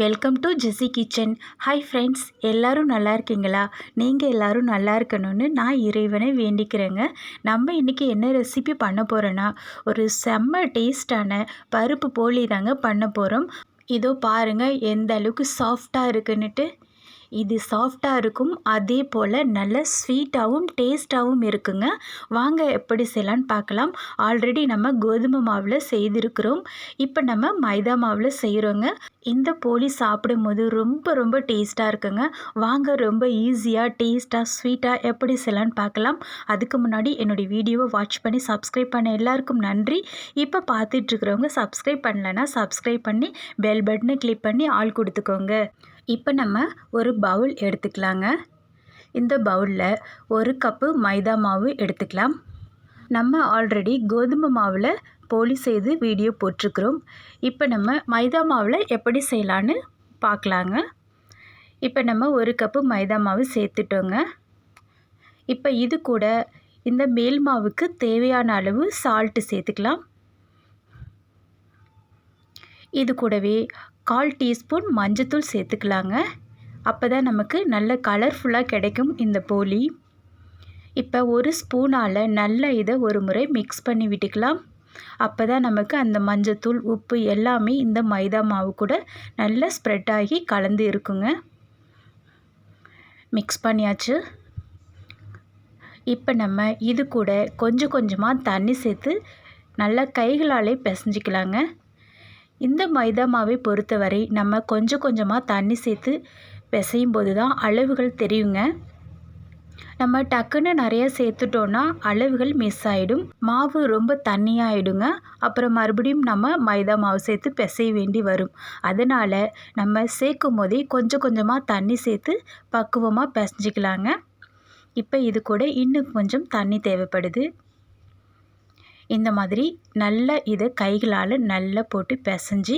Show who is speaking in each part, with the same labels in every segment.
Speaker 1: Welcome to Jessy kitchen hi friends எல்லோரும் நல்லா இருக்கீங்களா? நீங்கள் எல்லோரும் நல்லா இருக்கணும்னு நான் இறைவனை வேண்டிக்கிறேங்க. நம்ம இன்றைக்கி என்ன ரெசிபி பண்ண போகிறோன்னா ஒரு செம்ம டேஸ்டான பருப்பு போலி தாங்க பண்ண போகிறோம் இதோ பாருங்கள் எந்த அளவுக்கு சாஃப்டாக இருக்குன்னுட்டு. இது சாஃப்டாக இருக்கும். அதே போல் நல்ல ஸ்வீட்டாகவும் டேஸ்ட்டாகவும் இருக்குங்க. வாங்க எப்படி செய்யலான்னு பார்க்கலாம். ஆல்ரெடி நம்ம கோதுமை மாவில் செய்திருக்கிறோம். இப்போ நம்ம மைதா மாவில் செய்கிறோங்க இந்த போலி சாப்பிடும்போது ரொம்ப ரொம்ப டேஸ்ட்டாக இருக்குங்க. வாங்க ரொம்ப ஈஸியாக டேஸ்ட்டாக ஸ்வீட்டாக எப்படி செய்யலான்னு பார்க்கலாம். அதுக்கு முன்னாடி என்னுடைய வீடியோவை வாட்ச் பண்ணி சப்ஸ்கிரைப் பண்ண எல்லாருக்கும் நன்றி. இப்போ பார்த்துட்ருக்குறவங்க சப்ஸ்கிரைப் பண்ணலைன்னா சப்ஸ்கிரைப் பண்ணி பெல் பட்டனை கிளிக் பண்ணி ஆள் கொடுத்துக்கோங்க. இப்போ நம்ம ஒரு பவுல் எடுத்துக்கலாங்க. இந்த பவுலில் ஒரு கப்பு மைதா மாவு எடுத்துக்கலாம். நம்ம ஆல்ரெடி கோதுமை மாவில் போலி செய்து வீடியோ போட்டிருக்கிறோம். இப்போ நம்ம மைதா மாவில் எப்படி செய்யலான்னு பார்க்கலாங்க. இப்போ நம்ம ஒரு கப்பு மைதா மாவு சேர்த்துட்டோங்க. இப்போ இது கூட இந்த மேல் மாவுக்கு தேவையான அளவு சால்ட்டு சேர்த்துக்கலாம். இது கூடவே கால் டீஸ்பூன் மஞ்சத்தூள் சேர்த்துக்கலாங்க. அப்போ தான் நமக்கு நல்ல கலர்ஃபுல்லாக கிடைக்கும் இந்த போலி. இப்போ ஒரு ஸ்பூனால் நல்ல இதை ஒரு முறை மிக்ஸ் பண்ணி விட்டுக்கலாம். அப்போ தான் நமக்கு அந்த மஞ்சத்தூள் உப்பு எல்லாமே இந்த மைதா மாவு கூட நல்லா ஸ்ப்ரெட் ஆகி கலந்து இருக்குங்க. மிக்ஸ் பண்ணியாச்சு. இப்போ நம்ம இது கூட கொஞ்சம் கொஞ்சமாக தண்ணி சேர்த்து நல்லா கைகளாலே பிசைஞ்சிக்கலாங்க. இந்த மைதா மாவை பொறுத்தவரை நம்ம கொஞ்சம் கொஞ்சமாக தண்ணி சேர்த்து பிசையும் போது தான் அளவுகள் தெரியுங்க. நம்ம டக்குன்னு நிறைய சேர்த்துட்டோன்னா அளவுகள் மிஸ் ஆகிடும் மாவு ரொம்ப தண்ணியாகிடுங்க அப்புறம் மறுபடியும் நம்ம மைதா மாவு சேர்த்து பிசைய வேண்டி வரும். அதனால் நம்ம சேர்க்கும் போதே கொஞ்சம் கொஞ்சமாக தண்ணி சேர்த்து பக்குவமாக பிசைஞ்சிக்கலாங்க. இப்போ இது கூட இன்னும் கொஞ்சம் தண்ணி தேவைப்படுது. இந்த மாதிரி நல்லா இதை கைகளால் நல்லா போட்டு பிசைஞ்சு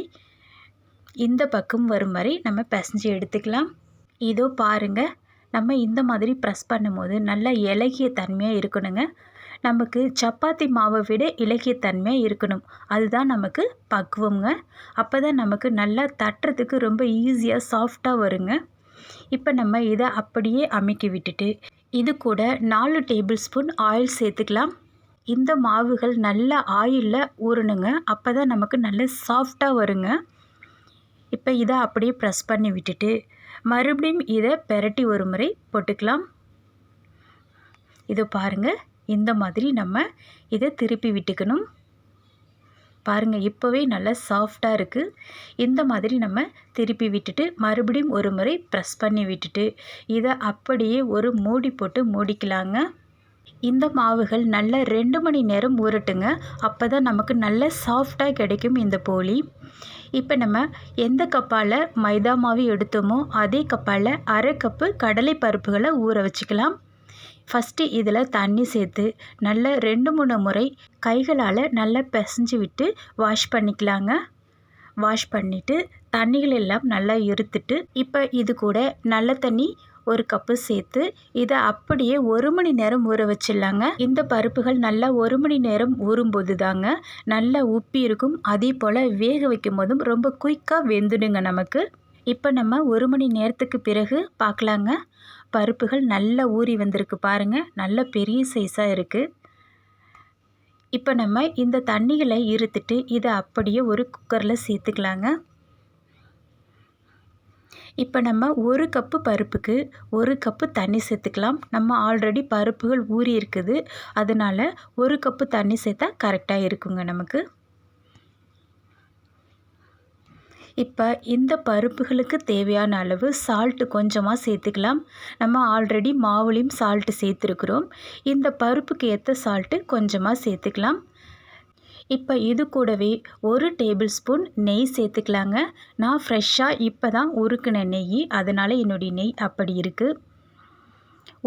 Speaker 1: இந்த பக்கம் வரும் வரை நம்ம பிசைஞ்சு எடுத்துக்கலாம். இதோ பாருங்கள் நம்ம இந்த மாதிரி ப்ரெஸ் பண்ணும்போது நல்லா இலகிய தன்மையாக இருக்கணுங்க. நமக்கு சப்பாத்தி மாவை விட இலகிய தன்மையாக இருக்கணும். அதுதான் நமக்கு பக்குவங்க அப்போ தான் நமக்கு நல்லா தட்டுறதுக்கு ரொம்ப ஈஸியாக சாஃப்டாக வருங்க. இப்போ நம்ம இதை அப்படியே அமைக்கி விட்டுட்டு இது கூட நாலு டேபிள் ஸ்பூன் ஆயில் சேர்த்துக்கலாம். இந்த மாவுகள் நல்ல ஆயிலில் ஊறணுங்க. அப்போ தான் நமக்கு நல்ல சாஃப்டாக வருங்க. இப்போ இதை அப்படியே ப்ரெஸ் பண்ணி விட்டுட்டு மறுபடியும் இதை பெரட்டி ஒரு முறை போட்டுக்கலாம். இதை பாருங்கள் இந்த மாதிரி நம்ம இதை திருப்பி விட்டுக்கணும். பாருங்கள் இப்போவே நல்லா சாஃப்டாக இருக்குது இந்த மாதிரி நம்ம திருப்பி விட்டுட்டு மறுபடியும் ஒரு முறை ப்ரெஸ் பண்ணி விட்டுட்டு இதை அப்படியே ஒரு மூடி போட்டு மூடிக்கலாங்க. இந்த மாவுகள் நல்ல ரெண்டு மணி நேரம் ஊறட்டுங்க. அப்போ தான் நமக்கு நல்ல சாஃப்டாக கிடைக்கும் இந்த போலி. இப்போ நம்ம எந்த கப்பால் மைதா மாவு எடுத்தோமோ அதே கப்பால் அரை கப்பு கடலை பருப்புகளை ஊற வச்சுக்கலாம். ஃபஸ்ட்டு இதில் தண்ணி சேர்த்து நல்ல ரெண்டு மூணு முறை கைகளால் நல்லா பிசைஞ்சு விட்டு வாஷ் பண்ணிக்கலாங்க. வாஷ் பண்ணிவிட்டு தண்ணிகள் எல்லாம் நல்லா இருத்துட்டு இப்போ இது கூட நல்ல தண்ணி ஒரு கப்பு சேர்த்து இதை அப்படியே ஒரு மணி நேரம் ஊற வச்சிடலாங்க. இந்த பருப்புகள் நல்லா ஒரு மணி நேரம் ஊறும்போது தாங்க நல்லா உப்பி இருக்கும். அதே போல் வேக வைக்கும் போதும் ரொம்ப குயிக்காக வெந்துடுங்க நமக்கு. இப்போ நம்ம ஒரு மணி நேரத்துக்கு பிறகு பார்க்கலாங்க. பருப்புகள் நல்லா ஊறி வந்திருக்கு பாருங்கள் நல்ல பெரிய சைஸாக இருக்குது இப்போ நம்ம இந்த தண்ணிகளை இருத்துட்டு இதை அப்படியே ஒரு குக்கரில் சேர்த்துக்கலாங்க. இப்போ நம்ம ஒரு கப்பு பருப்புக்கு ஒரு கப்பு தண்ணி சேர்த்துக்கலாம். நம்ம ஆல்ரெடி பருப்புகள் ஊறி இருக்குது. அதனால் ஒரு கப்பு தண்ணி சேர்த்தா கரெக்டாக இருக்குங்க நமக்கு. இப்போ இந்த பருப்புகளுக்கு தேவையான அளவு சால்ட்டு கொஞ்சமாக சேர்த்துக்கலாம். நம்ம ஆல்ரெடி மாவுலேயும் சால்ட்டு சேர்த்துருக்குறோம். இந்த பருப்புக்கு ஏற்ற சால்ட்டு கொஞ்சமாக சேர்த்துக்கலாம். இப்போ இது கூடவே ஒரு டேபிள் ஸ்பூன் நெய் சேர்த்துக்கலாங்க. நான் ஃப்ரெஷ்ஷாக இப்போ தான் உருக்குன நெய் அதனால் என்னுடைய நெய் அப்படி இருக்குது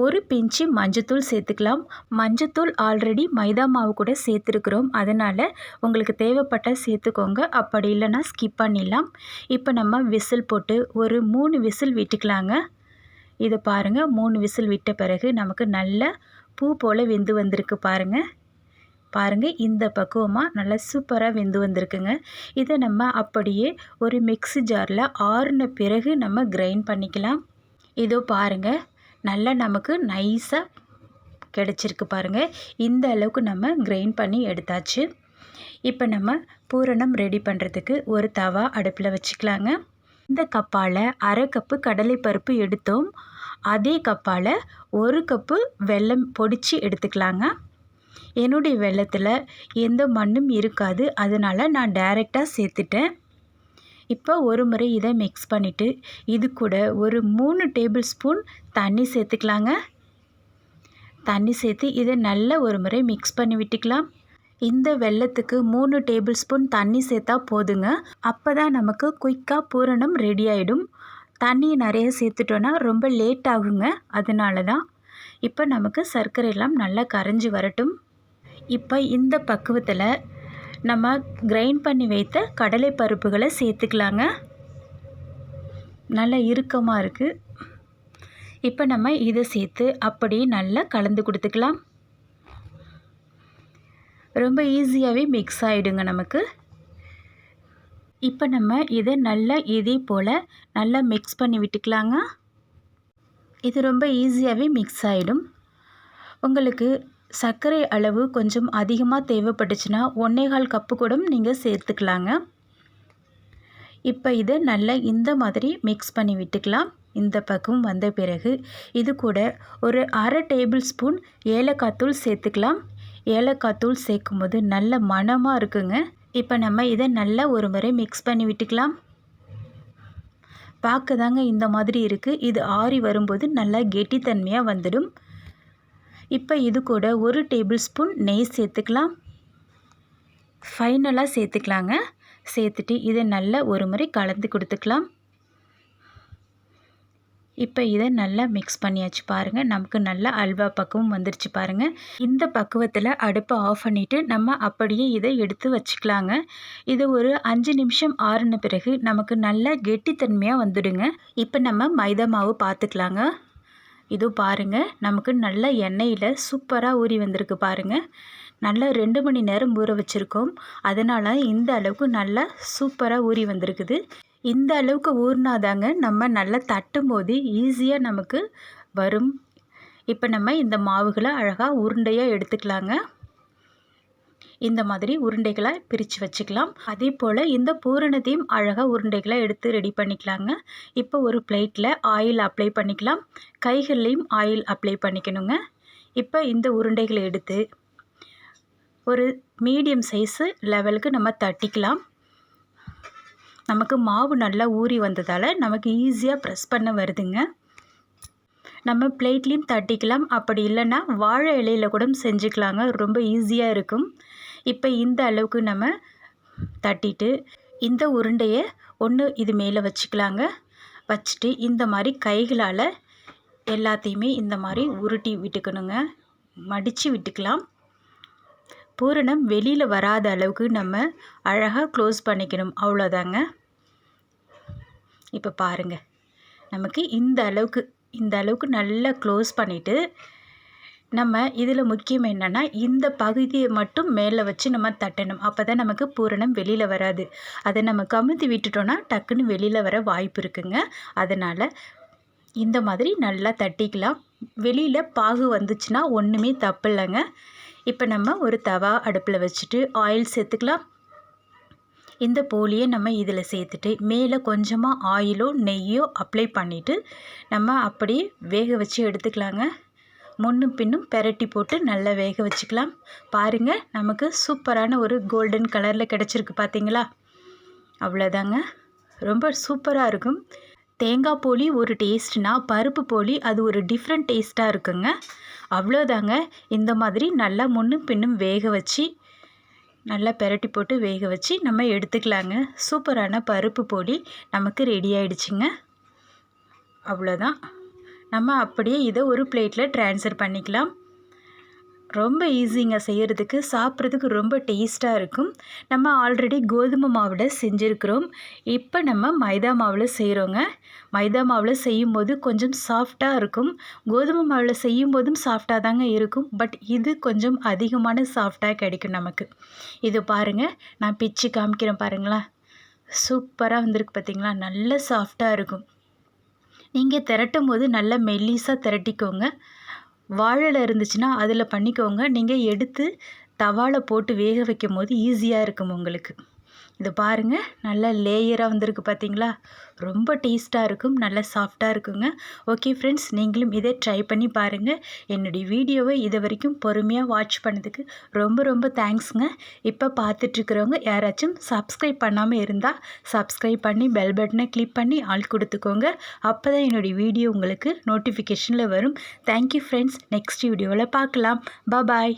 Speaker 1: ஒரு பிஞ்சு மஞ்சத்தூள் சேர்த்துக்கலாம். மஞ்சத்தூள் ஆல்ரெடி மைதா மாவு கூட சேர்த்துருக்குறோம். அதனால் உங்களுக்கு தேவைப்பட்ட சேர்த்துக்கோங்க. அப்படி இல்லைன்னா ஸ்கிப் பண்ணிடலாம். இப்போ நம்ம விசில் போட்டு ஒரு மூணு விசில் விட்டுக்கலாங்க. இதை பாருங்கள் மூணு விசில் விட்ட பிறகு நமக்கு நல்ல பூ போல் வெந்து வந்திருக்கு பாருங்கள் பாருங்கள் இந்த பக்குவமாக நல்லா சூப்பராக வெந்து வந்திருக்குங்க. இதை நம்ம அப்படியே ஒரு மிக்ஸி ஜாரில் ஆறுன பிறகு நம்ம கிரைண்ட் பண்ணிக்கலாம். இதோ பாருங்கள் நல்லா நமக்கு நைஸாக கிடச்சிருக்கு பாருங்கள் இந்த அளவுக்கு நம்ம கிரைண்ட் பண்ணி எடுத்தாச்சு. இப்போ நம்ம பூரணம் ரெடி பண்ணுறதுக்கு ஒரு தவா அடுப்பில் வச்சுக்கலாங்க. இந்த கப்பால் அரை கப்பு கடலைப்பருப்பு எடுத்தோம். அதே கப்பால் ஒரு கப்பு வெல்லம் பொடிச்சு எடுத்துக்கலாங்க. என்னுடைய வெள்ளத்தில் எந்த மண்ணும் இருக்காது. அதனால் நான் டைரெக்டாக சேர்த்துட்டேன். இப்போ ஒரு முறை இதை மிக்ஸ் பண்ணிவிட்டு இது கூட ஒரு மூணு டேபிள் ஸ்பூன் தண்ணி சேர்த்துக்கலாங்க. தண்ணி சேர்த்து இதை நல்ல ஒரு முறை மிக்ஸ் பண்ணி விட்டுக்கலாம். இந்த வெள்ளத்துக்கு மூணு டேபிள் ஸ்பூன் தண்ணி சேர்த்தா போதுங்க. அப்போ தான் நமக்கு குயிக்காக பூரணம் ரெடி ஆகிடும் தண்ணி நிறைய சேர்த்துட்டோன்னா ரொம்ப லேட் ஆகுங்க. அதனால தான் இப்போ நமக்கு சர்க்கரை எல்லாம் நல்லா கரைஞ்சி வரட்டும். இப்போ இந்த பக்குவத்தில் நம்ம கிரைண்ட் பண்ணி வைத்த கடலை பருப்புகளை சேர்த்துக்கலாங்க. நல்லா இறுக்கமாக இருக்குது இப்போ நம்ம இதை சேர்த்து அப்படியே நல்லா கலந்து கொடுத்துக்கலாம். ரொம்ப ஈஸியாகவே மிக்ஸ் ஆகிடுங்க நமக்கு. இப்போ நம்ம இதை நல்லா இதே போல் நல்லா மிக்ஸ் பண்ணி விட்டுக்கலாங்க. இது ரொம்ப ஈஸியாகவே மிக்ஸ் ஆகிடும் உங்களுக்கு சர்க்கரை அளவு கொஞ்சம் அதிகமாக தேவைப்பட்டுச்சுன்னா ஒன்றேகால் கப்பு கூட நீங்கள் சேர்த்துக்கலாங்க. இப்போ இதை நல்லா இந்த மாதிரி மிக்ஸ் பண்ணி விட்டுக்கலாம். இந்த பக்கம் வந்த பிறகு இது கூட ஒரு அரை டேபிள் ஸ்பூன் ஏலக்காய் தூள் சேர்த்துக்கலாம். ஏலக்காய் தூள் சேர்க்கும் போது நல்ல மணமாக இருக்குங்க. இப்போ நம்ம இதை நல்லா ஒரு முறை மிக்ஸ் பண்ணி விட்டுக்கலாம். பார்க்க தாங்க இந்த மாதிரி இருக்குது இது ஆறி வரும்போது நல்லா கெட்டித்தன்மையாக வந்துடும். இப்போ இது கூட ஒரு டேபிள் ஸ்பூன் நெய் சேர்த்துக்கலாம். ஃபைனலாக சேர்த்துக்கலாங்க. சேர்த்துட்டு இதை நல்லா ஒரு முறை கலந்து கொடுத்துக்கலாம். இப்போ இதை நல்லா மிக்ஸ் பண்ணியாச்சு பாருங்கள் நமக்கு நல்லா அல்வா பக்குவம் வந்துருச்சு பாருங்கள் இந்த பக்குவத்தில் அடுப்பை ஆஃப் பண்ணிவிட்டு நம்ம அப்படியே இதை எடுத்து வச்சுக்கலாங்க. இது ஒரு அஞ்சு நிமிஷம் ஆறுன பிறகு நமக்கு நல்ல கெட்டித்தன்மையாக வந்துடுங்க. இப்போ நம்ம மைதா மாவு பார்த்துக்கலாங்க இது பாருங்கள் நமக்கு நல்ல எண்ணெயில் சூப்பராக ஊறி வந்திருக்கு பாருங்கள் நல்லா ரெண்டு மணி நேரம் ஊற வச்சுருக்கோம். அதனால் இந்த அளவுக்கு நல்லா சூப்பராக ஊறி வந்திருக்குது. இந்த அளவுக்கு ஊறினாதாங்க நம்ம நல்லா தட்டும் போது ஈஸியாக நமக்கு வரும். இப்போ நம்ம இந்த மாவுகளை அழகாக உருண்டையாக எடுத்துக்கலாங்க. இந்த மாதிரி உருண்டைகளை பிரித்து வச்சுக்கலாம். அதே போல் இந்த பூரணத்தையும் அழகாக உருண்டைகளை எடுத்து ரெடி பண்ணிக்கலாங்க. இப்போ ஒரு பிளேட்டில் ஆயில் அப்ளை பண்ணிக்கலாம். கைகள்லேயும் ஆயில் அப்ளை பண்ணிக்கணுங்க. இப்போ இந்த உருண்டைகளை எடுத்து ஒரு மீடியம் சைஸு லெவலுக்கு நம்ம தட்டிக்கலாம். நமக்கு மாவு நல்லா ஊறி வந்ததால் நமக்கு ஈஸியாக ப்ரெஸ் பண்ண வருதுங்க. நம்ம பிளேட்லேயும் தட்டிக்கலாம். அப்படி இல்லைன்னா வாழை இலையில் கூட செஞ்சுக்கலாங்க. ரொம்ப ஈஸியாக இருக்கும். இப்போ இந்த அளவுக்கு நம்ம தட்டிட்டு இந்த உருண்டையை ஒன்று இது மேலே வச்சுக்கலாங்க. வச்சுட்டு இந்த மாதிரி கைகளால் எல்லாத்தையுமே இந்த மாதிரி உருட்டி விட்டுக்கணுங்க. மடித்து விட்டுக்கலாம். பூரணம் வெளியில் வராத அளவுக்கு நம்ம அழகாக க்ளோஸ் பண்ணிக்கணும். அவ்வளோதாங்க இப்போ பாருங்கள் நமக்கு இந்த அளவுக்கு இந்த அளவுக்கு நல்லா க்ளோஸ் பண்ணிவிட்டு நம்ம இதில் முக்கியம் என்னென்னா இந்த பகுதியை மட்டும் மேலே வச்சு நம்ம தட்டணும். அப்போ தான் நமக்கு பூரணம் வெளியில் வராது. அதை நம்ம கமுத்தி விட்டுட்டோன்னா டக்குன்னு வெளியில் வர வாய்ப்பு இருக்குங்க. அதனால் இந்த மாதிரி நல்லா தட்டிக்கலாம். வெளியில் பாகு வந்துச்சுன்னா ஒன்றுமே தப்பு இல்லைங்க இப்போ நம்ம ஒரு தவா அடுப்பில் வச்சுட்டு ஆயில் சேர்த்துக்கலாம். இந்த போலியை நம்ம இதில் சேர்த்துட்டு மேலே கொஞ்சமாக ஆயிலோ நெய்யோ அப்ளை பண்ணிவிட்டு நம்ம அப்படியே வேக வச்சு எடுத்துக்கலாங்க. முன்னும் பின்னும் பெரட்டி போட்டு நல்லா வேக வச்சுக்கலாம். பாருங்கள் நமக்கு சூப்பரான ஒரு கோல்டன் கலரில் கிடச்சிருக்கு பார்த்தீங்களா? அவ்வளோதாங்க. ரொம்ப சூப்பராக இருக்கும். தேங்காய் போலி ஒரு டேஸ்ட்னா பருப்பு போலி அது ஒரு டிஃப்ரெண்ட் டேஸ்ட்டாக இருக்குங்க. அவ்வளோதாங்க. இந்த மாதிரி நல்லா முன்னும் பின்னும் வேக வச்சு நல்லா பெரட்டி போட்டு வேக வச்சு நம்ம எடுத்துக்கலாங்க. சூப்பரான பருப்பு போலி நமக்கு ரெடி ஆயிடுச்சுங்க. அவ்வளோதான். நம்ம அப்படியே இதை ஒரு பிளேட்டில் ட்ரான்ஸ்ஃபர் பண்ணிக்கலாம். ரொம்ப ஈஸிங்க செய்கிறதுக்கு சாப்பிட்றதுக்கு ரொம்ப டேஸ்ட்டாக இருக்கும். நம்ம ஆல்ரெடி கோதுமை மாவில் செஞ்சுருக்கிறோம். இப்போ நம்ம மைதா மாவில் செய்கிறோங்க மைதா மாவில் செய்யும்போது கொஞ்சம் சாஃப்டாக இருக்கும். கோதுமை மாவில் செய்யும் போதும் சாஃப்டாக தாங்க இருக்கும். பட் இது கொஞ்சம் அதிகமான சாஃப்டாக கிடைக்கும் நமக்கு. இது பாருங்கள் நான் பிச்சு காமிக்கிறேன் பாருங்களேன். சூப்பராக வந்திருக்கு பார்த்தீங்களா நல்ல சாஃப்டாக இருக்கும். நீங்கள் திரட்டும் போது நல்லா மெல்லிஸாக திரட்டிக்கோங்க. வாழை இருந்துச்சுன்னா அதில் பண்ணிக்கோங்க. நீங்கள் எடுத்து தவாவில் போட்டு வேக வைக்கும் போது ஈஸியாக இருக்கும் உங்களுக்கு. இது பாருங்கள் நல்லா லேயராக வந்திருக்கு பார்த்தீங்களா ரொம்ப டேஸ்ட்டாக இருக்கும் நல்லா சாஃப்டாக இருக்குங்க. ஓகே ஃப்ரெண்ட்ஸ் நீங்களும் இதை ட்ரை பண்ணி பாருங்கள் என்னுடைய வீடியோவை இது வரைக்கும் பொறுமையாக வாட்ச் பண்ணதுக்கு ரொம்ப ரொம்ப தேங்க்ஸுங்க இப்போ பார்த்துட்ருக்குறவங்க யாராச்சும் சப்ஸ்கிரைப் பண்ணாமல் இருந்தால் சப்ஸ்கிரைப் பண்ணி பெல் பட்டனை கிளிக் பண்ணி ஆள் கொடுத்துக்கோங்க. அப்போ தான் என்னுடைய வீடியோ உங்களுக்கு நோட்டிஃபிகேஷனில் வரும். தேங்க்யூ ஃப்ரெண்ட்ஸ் நெக்ஸ்ட் வீடியோவில் பார்க்கலாம் பாய்